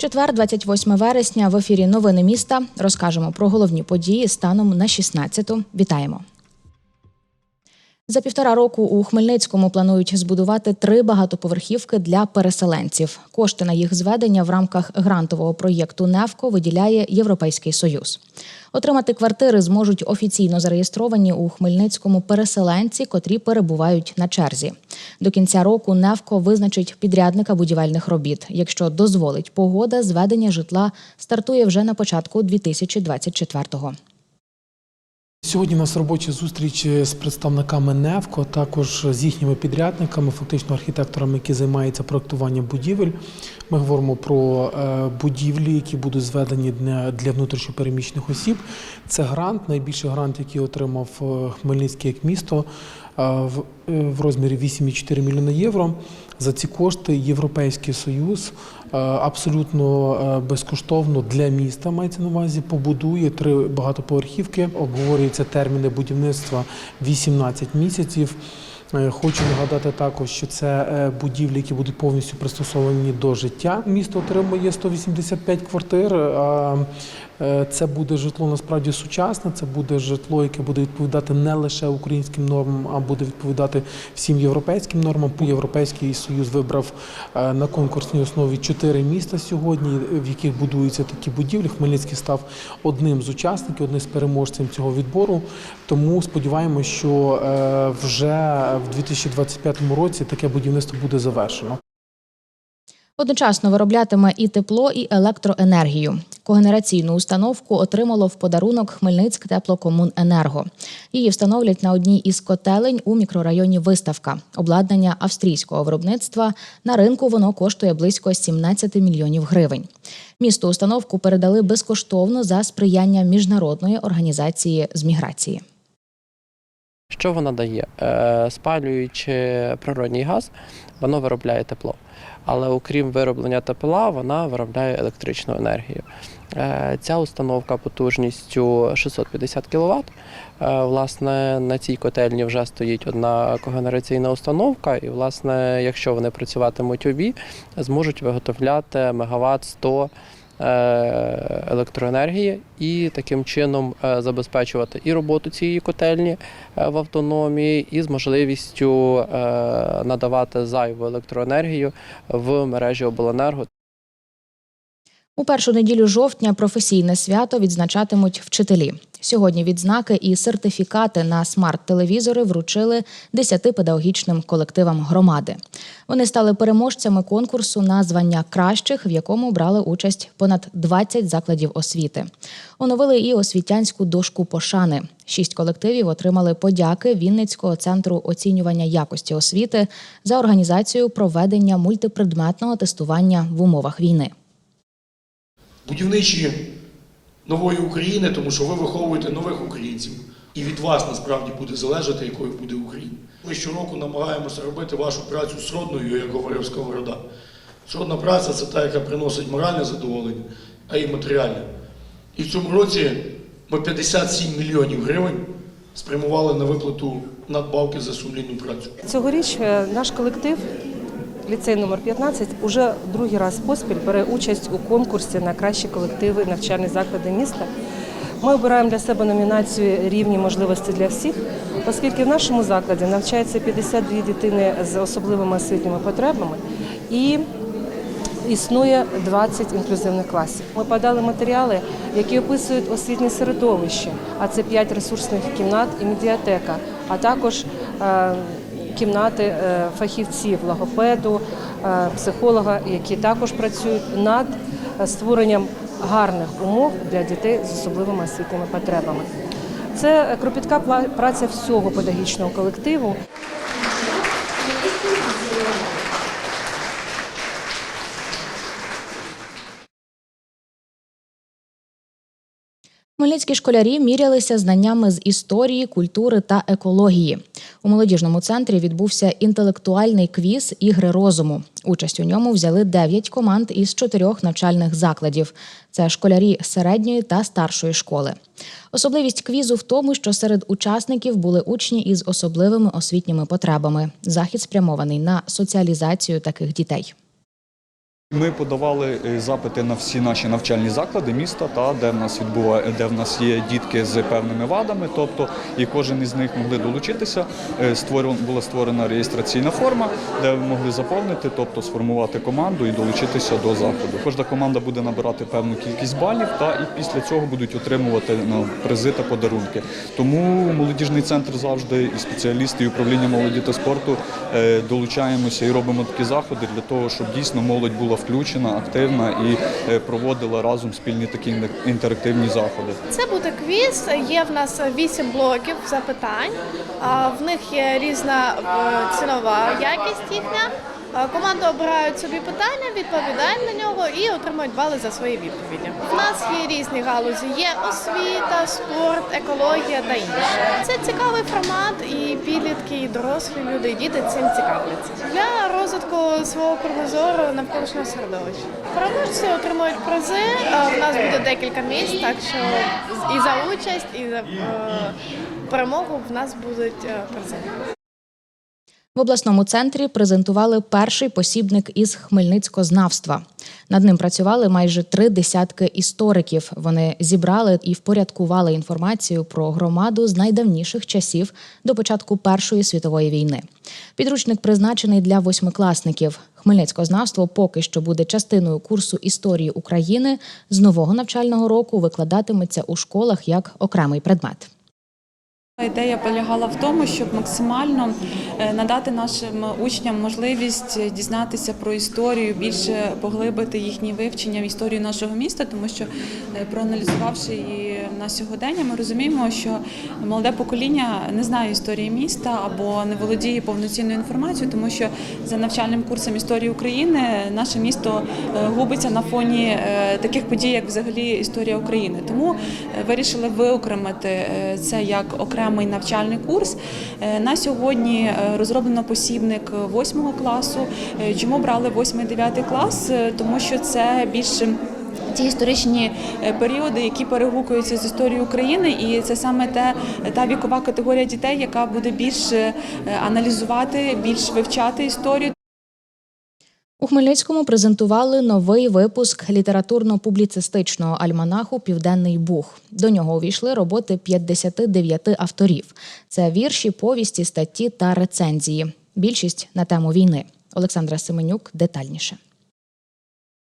Четвер, 28 вересня, в ефірі Новини міста розкажемо про головні події станом на 16-ту. Вітаємо. За півтора року у Хмельницькому планують збудувати три багатоповерхівки для переселенців. Кошти на їх зведення в рамках грантового проєкту «Невко» виділяє Європейський Союз. Отримати квартири зможуть офіційно зареєстровані у Хмельницькому переселенці, котрі перебувають на черзі. До кінця року «Невко» визначить підрядника будівельних робіт. Якщо дозволить погода, зведення житла стартує вже на початку 2024-го. Сьогодні у нас робоча зустріч з представниками НЕВКО, також з їхніми підрядниками, фактично архітекторами, які займаються проектуванням будівель. Ми говоримо про е, будівлі, які будуть зведені для, внутрішньопереміщених осіб. Це грант, найбільший грант, який отримав е, Хмельницький як місто е, в, е, в розмірі 8,4 мільйона євро. За ці кошти Європейський Союз е, абсолютно е, безкоштовно для міста мається на увазі побудує три багатоповерхівки. Обговорюються терміни будівництва 18 місяців. Е, Хочу нагадати також, що це е, будівлі, які будуть повністю пристосовані до життя. Місто отримує 185 квартир. е, Це буде житло насправді сучасне. Це буде житло, яке буде відповідати не лише українським нормам, а буде відповідати всім європейським нормам. Європейський союз вибрав на конкурсній основі чотири міста сьогодні, в яких будуються такі будівлі. Хмельницький став одним з учасників, одним з переможців цього відбору. Тому сподіваємося, що вже в 2025 році таке будівництво буде завершено. Одночасно вироблятиме і тепло, і електроенергію. Когенераційну установку отримало в подарунок Хмельницьк теплокомуненерго. Її встановлять на одній із котелень у мікрорайоні Виставка. Обладнання австрійського виробництва на ринку воно коштує близько 17 мільйонів гривень. Місту установку передали безкоштовно за сприяння міжнародної організації з міграції. Що вона дає? Е, Спалюючи природній газ, воно виробляє тепло. Але окрім вироблення тепла, вона виробляє електричну енергію. Е, Ця установка потужністю 650 кВт. Власне, на цій котельні вже стоїть одна когенераційна установка, і, власне, якщо вони працюватимуть обі, зможуть виготовляти мегаватт 100 е, електроенергії і таким чином е, забезпечувати і роботу цієї котельні е, в автономії, і з можливістю е, надавати зайву електроенергію в мережі обленерго. У першу неділю жовтня професійне свято відзначатимуть вчителі. Сьогодні відзнаки і сертифікати на смарт-телевізори вручили 10 педагогічним колективам громади. Вони стали переможцями конкурсу на звання кращих, в якому брали участь понад 20 закладів освіти. Оновили і освітянську дошку пошани. Шість колективів отримали подяки Вінницького центру оцінювання якості освіти за організацію проведення мультипредметного тестування в умовах війни. Будівничі нової України, тому що ви виховуєте нових українців. І від вас насправді буде залежати, якою буде Україна. Ми щороку намагаємося робити вашу працю сродною, як говорив Сковорода. Сродна праця це та, яка приносить моральне задоволення, а й матеріальне. І в цьому році ми 57 мільйонів гривень спрямували на виплату надбавки за сумлінну працю. Цьогоріч е, наш колектив, ліцей номер 15, уже другий раз поспіль бере участь у конкурсі на кращі колективи навчальні заклади міста. Ми обираємо для себе номінацію рівні можливості для всіх, оскільки в нашому закладі навчається 52 дитини з особливими освітніми потребами і існує 20 інклюзивних класів. Ми подали матеріали, які описують освітнє середовище, а це 5 ресурсних кімнат і медіатека, а також е, кімнати е, фахівців, логопеду, е, психолога, які також працюють над е, створенням гарних умов для дітей з особливими освітніми потребами. Це кропітка праця всього педагогічного колективу. Хмельницькі школярі мірялися знаннями з історії, культури та екології. У молодіжному центрі відбувся інтелектуальний квіз Ігри розуму. Участь у ньому взяли 9 команд із чотирьох навчальних закладів. Це школярі середньої та старшої школи. Особливість квізу в тому, що серед учасників були учні із особливими освітніми потребами. Захід спрямований на соціалізацію таких дітей. Ми подавали е, запити на всі наші навчальні заклади міста, та де в нас відбуває, де в нас є дітки з певними вадами. Тобто, і кожен із них могли долучитися. Е, була створена реєстраційна форма, де могли заповнити, тобто сформувати команду і долучитися до заходу. Кожна команда буде набирати певну кількість балів, та і після цього будуть отримувати ну, призи та подарунки. Тому молодіжний центр завжди і спеціалісти і управління молоді та спорту е, долучаємося і робимо такі заходи для того, щоб дійсно молодь була включена, активна і е, проводила разом спільні такі інтерактивні заходи. Це буде квіз. Є в нас вісім блоків запитань. В них є різна е, цінова якість їхня. А, Команди обирають собі питання, відповідають на нього і отримують бали за свої відповіді. У нас є різні галузі: є освіта, спорт, екологія та інше. Це цікавий формат, і підлітки, і дорослі люди, і діти цим цікавляться для розвитку свого кругозору навколишнього середовища. Переможці отримують призи. А, В нас буде декілька місць, так що і за участь, і за е, перемогу в нас будуть е, призи. В обласному центрі презентували перший посібник із хмельницькознавства. Над ним працювали майже три десятки істориків. Вони зібрали і впорядкували інформацію про громаду з найдавніших часів до початку Першої світової війни. Підручник призначений для восьмикласників. Хмельницькознавство поки що буде частиною курсу історії України. З нового навчального року викладатиметься у школах як окремий предмет. Ідея полягала в тому, щоб максимально е, надати нашим учням можливість дізнатися про історію, більше поглибити їхнє вивчення в історію нашого міста, тому що е, проаналізувавши її на сьогодення, ми розуміємо, що молоде покоління не знає історії міста або не володіє повноцінною інформацією, тому що за навчальним курсом історії України наше місто е, губиться на фоні таких подій, як взагалі історія України. Тому вирішили виокремити це як окремий навчальний курс. Е, На сьогодні е, розроблено посібник 8 класу. Е, Чому брали 8-9 клас? Тому що це більше. Ті історичні періоди, які перегукуються з історією України, і це саме те та вікова категорія дітей, яка буде більше е, аналізувати, більш вивчати історію. У Хмельницькому презентували новий випуск літературно-публіцистичного альманаху Південний Буг. До нього увійшли роботи 59 авторів. Це вірші, повісті, статті та рецензії. Більшість на тему війни. Олександра Семенюк детальніше.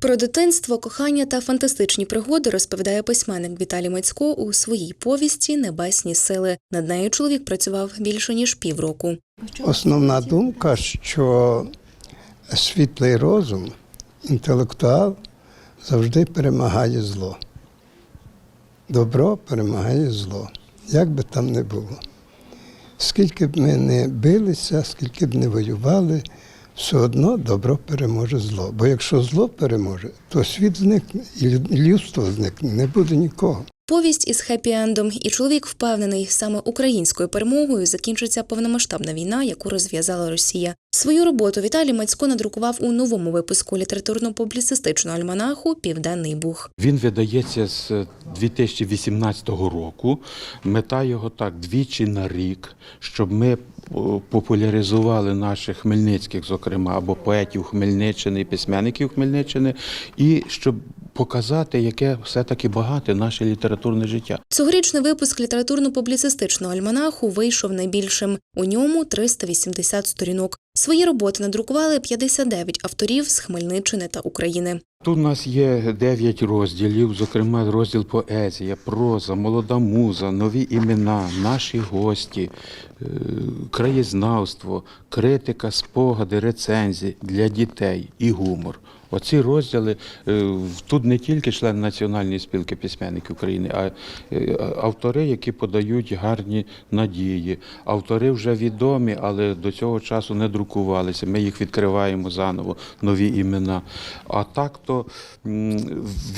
Про дитинство, кохання та фантастичні пригоди розповідає письменник Віталій Мацько у своїй повісті Небесні сили. Над нею чоловік працював більше ніж півроку. Основна думка, що світлий розум, інтелектуал завжди перемагає зло. Добро перемагає зло, як би там не було. Скільки б ми не билися, скільки б не воювали, все одно добро переможе зло. Бо якщо зло переможе, то світ зникне і людство зникне, не буде нікого. Повість із хеппі-ендом, і чоловік впевнений, саме українською перемогою закінчиться повномасштабна війна, яку розв'язала Росія. Свою роботу Віталій Мацько надрукував у новому випуску літературно-публіцистичного альманаху Південний Буг. Він видається з 2018 року. Мета його так двічі на рік, щоб ми популяризували наших хмельницьких, зокрема, або поетів Хмельниччини і письменників Хмельниччини, і щоб показати, яке все-таки багате наше літературне життя. Цьогорічний випуск літературно-публіцистичного альманаху вийшов найбільшим. У ньому 380 сторінок. Свої роботи надрукували 59 авторів з Хмельниччини та України. Тут у нас є дев'ять розділів, зокрема розділ поезія, проза, молода муза, нові імена, наші гості, е, краєзнавство, критика, спогади, рецензії для дітей і гумор. Оці розділи е, тут не тільки члени Національної спілки письменників України, а е, автори, які подають гарні надії. Автори вже відомі, але до цього часу не друковані. Надрукувалися. Ми їх відкриваємо заново, нові імена. А так то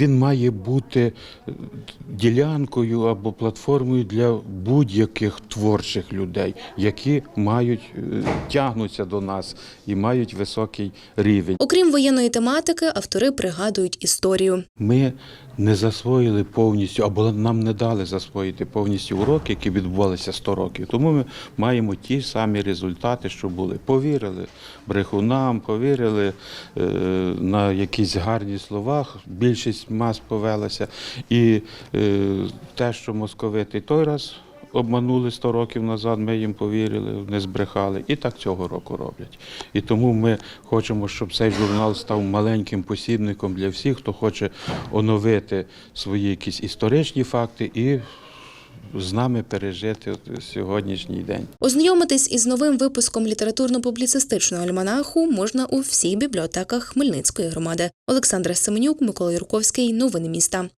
він має бути ділянкою або платформою для будь-яких творчих людей, які мають е, тягнуться до нас і мають високий рівень. Окрім воєнної тематики, автори пригадують історію. Ми не засвоїли повністю, або нам не дали засвоїти повністю уроки, які відбувалися 100 років. Тому ми маємо ті самі результати, що були. Повірили брехунам, повірили е, на якісь гарні слова. Більшість мас повелася. І е, те, що московити той раз. Обманули 100 років назад, ми їм повірили, не збрехали. І так цього року роблять. І тому ми хочемо, щоб цей журнал став маленьким посібником для всіх, хто хоче оновити свої якісь історичні факти і з нами пережити от сьогоднішній день. Ознайомитись із новим випуском літературно-публіцистичного альманаху можна у всіх бібліотеках Хмельницької громади. Олександра Семенюк, Микола Юрковський. Новини міста.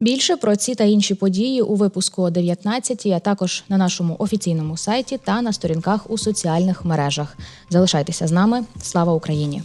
Більше про ці та інші події у випуску о 19, а також на нашому офіційному сайті та на сторінках у соціальних мережах. Залишайтеся з нами. Слава Україні!